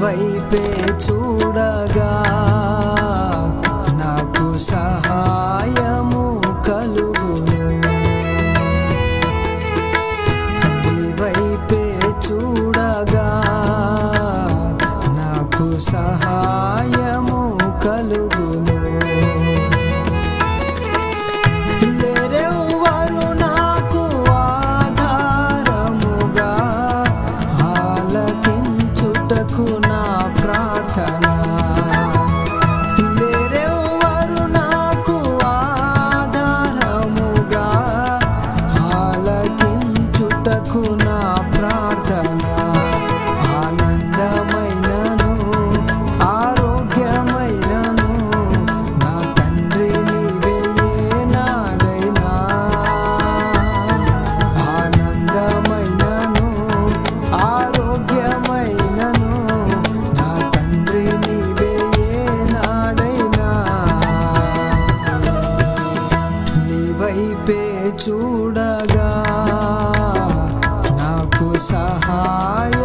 వైపే చూడగా నాకు సహాయము కలుగు వైపే చూడగా నాకు సహాయ చూడగా నాకు సహాయ